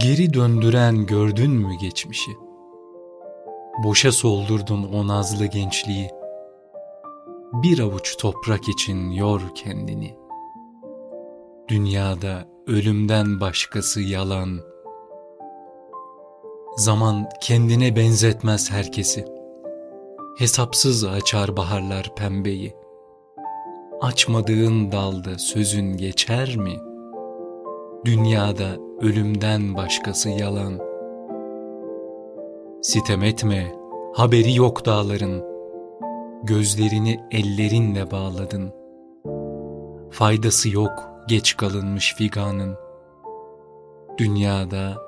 Geri döndüren gördün mü geçmişi? Boşa soldurdun o nazlı gençliği. Bir avuç toprak için yor kendini. Dünyada ölümden başkası yalan. Zaman kendine benzetmez herkesi. Hesapsız açar baharlar pembeyi. Açmadığın dalda sözün geçer mi?'' Dünyada ölümden başkası yalan. Sitem etme, haberi yok dağların. Gözlerini ellerinle bağladın. Faydası yok geç kalınmış figanın. Dünyada